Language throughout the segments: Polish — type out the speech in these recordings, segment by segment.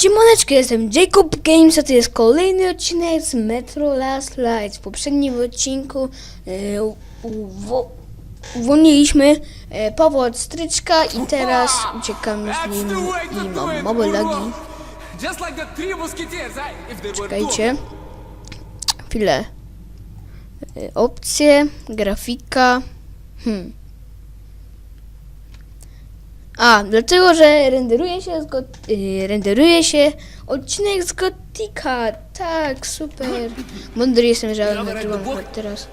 Siemaneczko, jestem Jacob Games, a to jest kolejny odcinek z Metro Last Light. W poprzednim odcinku e, uwo- uwolniliśmy e, Pawła od stryczka i teraz uciekamy z nim i mam małe lagi. Eh? Czekajcie. Chwilę. E, Opcje, grafika. Hmm. A, dlatego, że renderuje się, z got, y, renderuje się odcinek z Gotika. Tak, super. Mądry jestem, że nagrywam teraz.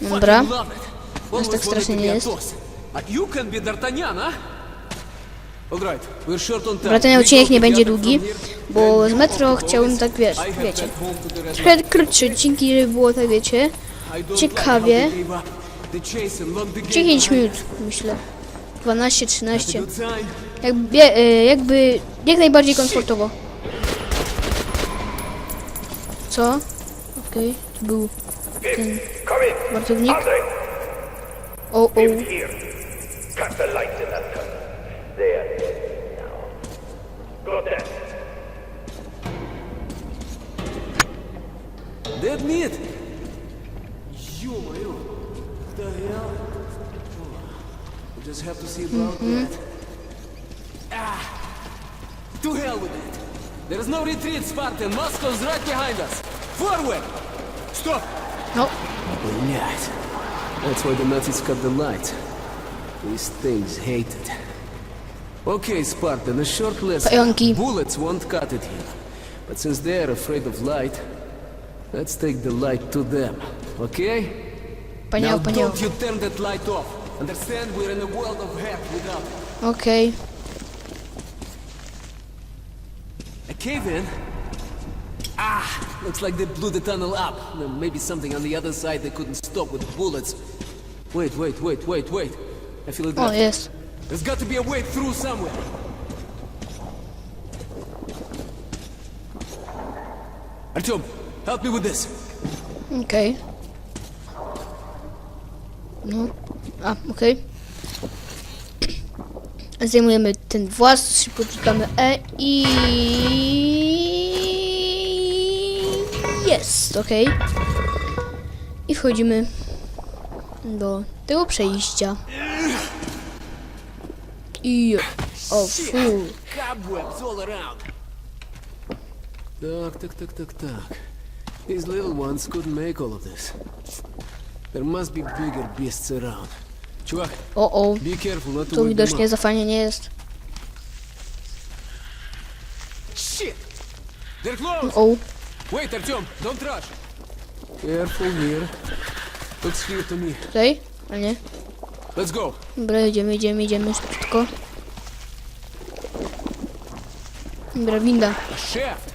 Dobra. Always tak strasznie nie jest. Dobra, ten odcinek nie będzie długi, bo z Metro chciałbym tak, wiesz, wiecie. Trochę krótsze odcinki, żeby było tak, wiecie. Ciekawie. like how they gave up the chase and locked the gate 10 behind minut, myślę. 12, us. 13. Good sign. Jakby, jakby jak najbardziej komfortowo. Co? Okej, to był ten wartownik. O, o. the lights in We just have to see about that. Ah. To hell with it. There is no retreat, Spartan. Moscow's right behind us. Forward! Stop! No, Блять. That's why the Nazis cut the lights. These things hate it. Okay, Spartan, a short lesson. Pająki. Bullets won't cut it here. But since they're afraid of light, let's take the light to them, okay? paniał, now paniał. don't you turn that light off. Understand we're in a world of hurt without it. Okej. A cave in? Ah, looks like they blew the tunnel up. There may be something on the other side they couldn't stop with bullets. Wait, wait, wait, wait, wait. I feel it. O, jest. There's got to be a way through somewhere. Artyom, help me with this. Okay. No. A, okej. Zdejmujemy ten włas, klikamy E i... Jest, okej. I wchodzimy do tego przejścia. I... O. Tak, tak, tak, tak, tak. These little ones couldn't make all of this. There must be bigger beasts around. Чувак, O, o. be careful not to Tu wake them widocznie up. za fajnie nie jest. Shit! They're close! O, Wait, Artyom, don't rush! Careful here. Looks clear to me. tutaj? A nie? Let's go! Dobra, idziemy, idziemy, idziemy szybko. Dobra, winda. A shaft!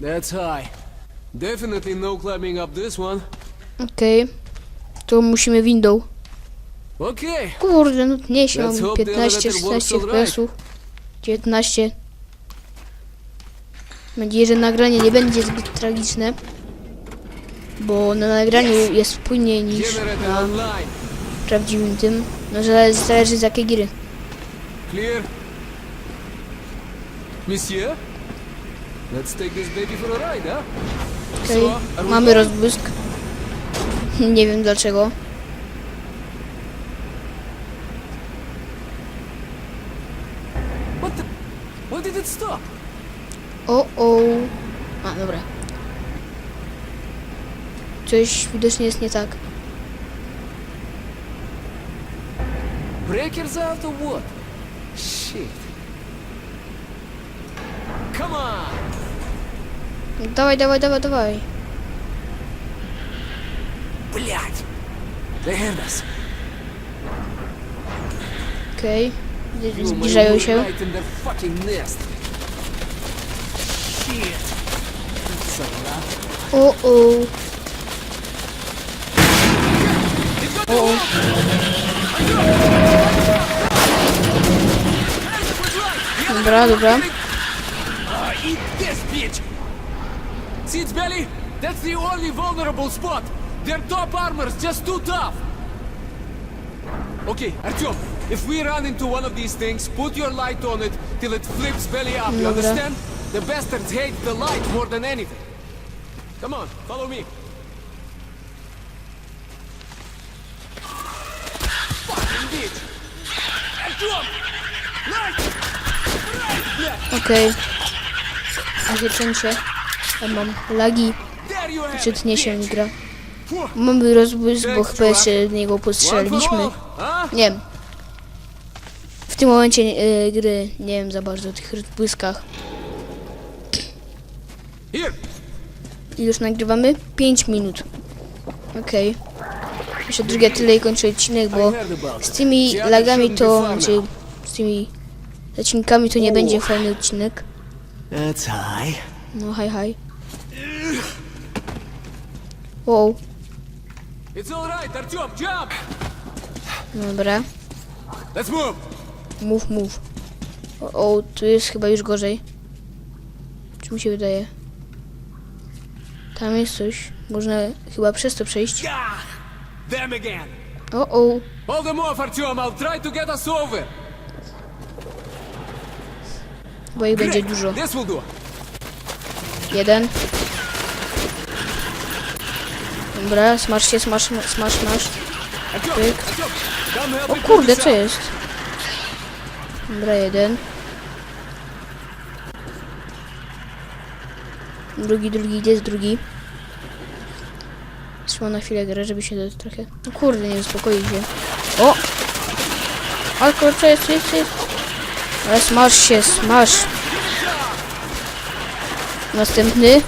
That's high. Definitely no climbing up this one. Okej. To musimy windą. Okay. Kurde, no nie się mam hope the 15, elevator works 16 alright. FPS-ów. 19. Mam nadzieję, że nagranie nie będzie zbyt tragiczne. Bo na nagraniu jest płynniej niż na prawdziwym tym. No, że zależy z jakiej gry. Clear. Monsieur? Let's take this baby for a ride, huh? Okej, mamy rozbłysk. Nie wiem dlaczego. O, o. A, dobra. Coś widocznie jest nie tak. Breakers out or what? Shit. Come on! Dawaj, dawaj, dawaj, dawaj. Блять! They heard us. Okej. You Okay. might Zbliżają be się. Right in their fucking nest. Shit. That's a lot. O, o. O, o. Dobra, dobra. Uh, eat this, bitch! See its belly? That's the only vulnerable spot! Their top armor's just too tough! Okay, Artyom, if we run into one of these things, put your light on it till it flips belly up, you understand? The bastards hate the light more than anything. Come on, follow me. Fucking bitch! Artyom! Light! Okej. Okay. A wieczęcie. Ja mam lagi. Czy się gra. Mamy rozbłysk, bo chyba jeszcze w niego postrzeliliśmy. Nie wiem. W tym momencie e, gry nie wiem za bardzo o tych rozbłyskach. I już nagrywamy 5 minut. Okej. Jeszcze drugie tyle i kończę odcinek, bo z tymi lagami to, znaczy z tymi odcinkami to nie będzie fajny odcinek. No, hi, hi. Wow, Artyom! Dobra. Let's move! Move, move. O, o, tu jest chyba już gorzej. Czy mi się wydaje? Tam jest coś. Można chyba przez to przejść. Yeah! Them again! O, o. Hold them off, Artyom! I'll try to get us over! Bo ich będzie dużo. Jeden. Dobra, smasz się, smasz, smasz, masz. Pyk. O kurde, co jest? Dobra, jeden. Drugi, drugi, gdzie jest drugi? Trzymam na chwilę grę, żeby się do trochę... O kurde, nie uspokoi się. O! Ale kurczę, jest, jest, jest. Ale smasz się, smasz. Następny.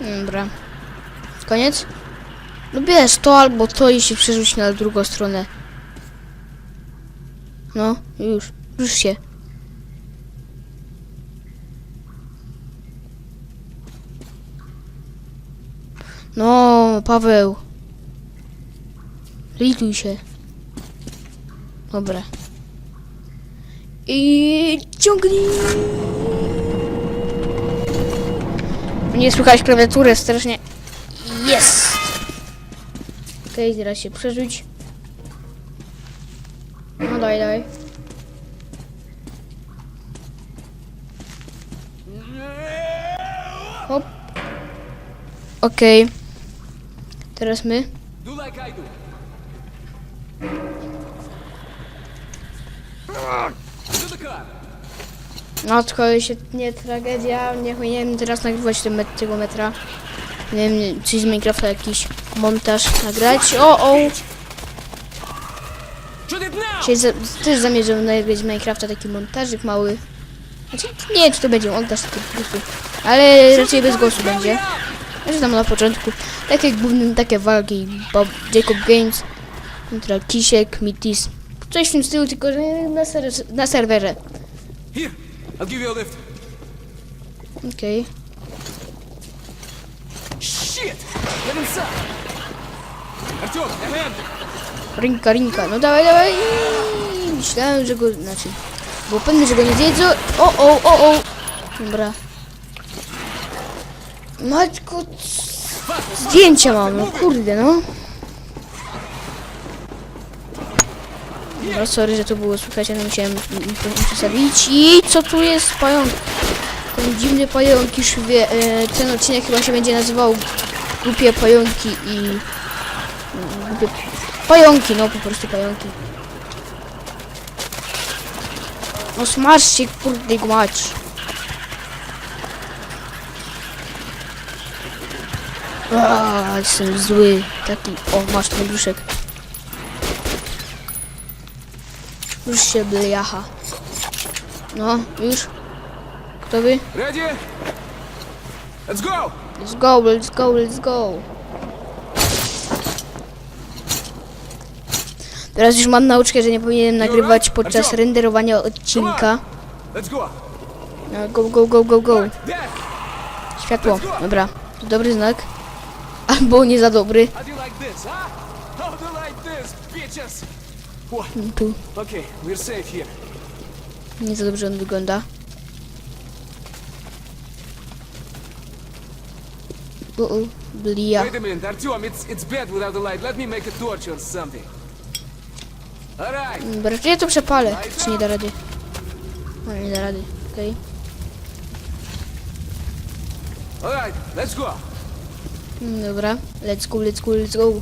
Dobra. Koniec? No bierz to albo to i się przerzuć na drugą stronę. No, już. Już się. No, Paweł. Lituj się. Dobra. I ciągnij. Nie słychać klawiatury strasznie. Jest! Okej, teraz się przerzuć. No daj, daj. Hop. Okej. Teraz my. Do the car. No tylko się nie tragedia, nie powinienem teraz nagrywać tego metra. Nie wiem, coś z Minecrafta jakiś montaż nagrać. O, o! Też zamierzam nagrać z Minecrafta taki montażyk mały. Znaczy, nie wiem, czy to będzie montaż taki po prostu. Ale raczej bez głosu będzie. Znaczy tam na początku. Takie główne, takie walki. Bob, Jacob Games kontra Kisiek, Mitis. Coś w tym stylu, tylko na, ser na serwerze. I'll give you a lift. Okay. Shit! Get inside! Артём, a! Ринка, ринка. Ну давай, давай. Начинаем жигу, значит. Гупен на жигу не. О-о, о-о. Бра. Матьку. Зденча, мама. да, ну. No kurde, sorry, że to było słychać, ale musiałem przestawić. I co tu jest pająk? Ten dziwny pająk, już wie, e, ten odcinek chyba się będzie nazywał Głupie pająki i... mm, Głupie pająki, no po prostu pająki. No smażcie, kurde go mać. Aaa, jestem zły. Taki, o, masz ten brzuszek. Już się blejacha. No, już. Gotowy? Ready? Let's go. Let's go, let's go, let's go. Teraz już mam nauczkę, że nie powinienem nagrywać podczas renderowania odcinka. Let's go. No, go, go, go, go, go. Światło, dobra. To dobry znak. Albo nie za dobry. Tu Okay, we're safe here. nie za dobrze on wygląda. U, u, blia. Wait a minute, Artyom, it's, it's bad without the light. Let me make a torch or something. Alright, Dobra, ja to przepalę. Czy nie da rady? No nie da rady, okej. alright, let's go. Dobra, let's go, let's go, let's go.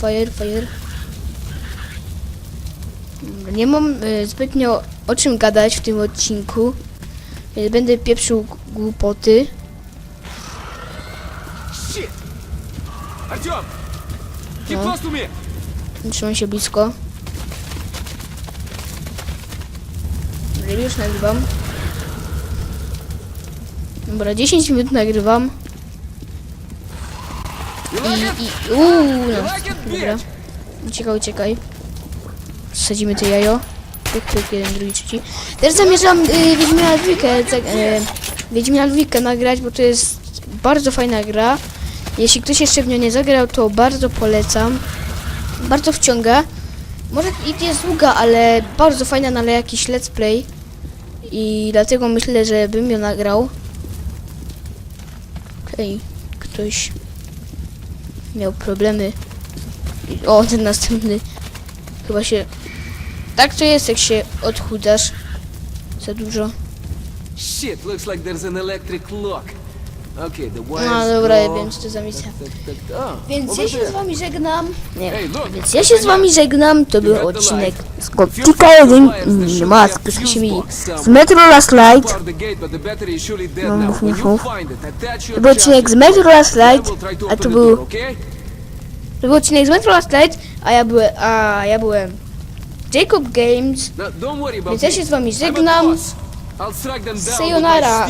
Fire, fire. Nie mam e, zbytnio o czym gadać w tym odcinku, więc będę pieprzył głupoty. No. Trzymaj się blisko. Już nagrywam. Dobra, 10 minut nagrywam. I, i uuu, no. Dobra. Uciekaj, uciekaj. Sadzimy to jajo. Pyk, pyk, jeden, drugi, trzeci. Teraz zamierzam y, Wiedźmina dwójkę, y, Wiedźmina dwójkę nagrać, bo to jest bardzo fajna gra. Jeśli ktoś jeszcze w nią nie zagrał, to bardzo polecam. Bardzo wciąga. Może i jest długa, ale bardzo fajna na jakiś let's play. I dlatego myślę, że bym ją nagrał. Okej, ktoś miał problemy. O, ten następny. Chyba się... Tak to jest, jak się odchudzasz. Za dużo. Shit, looks like there's an electric lock. Okay, the wires No dobra, ja go- wiem, co to za misja. Tak, tak, tak. A, Więc ja się z wami żegnam. Nie, więc ja się z wami żegnam. To był odcinek z Koptika free to 1. fly as there should Mask, be a słyszę fuse mi. box Z. Metro Last Light. No, mów, mów, mów. To był odcinek z Metro Last Light. A to był... To był odcinek z Metro Last Light, a ja byłem... A ja byłem... Jacob Games. About Więc ja się z wami żegnam. Sayonara.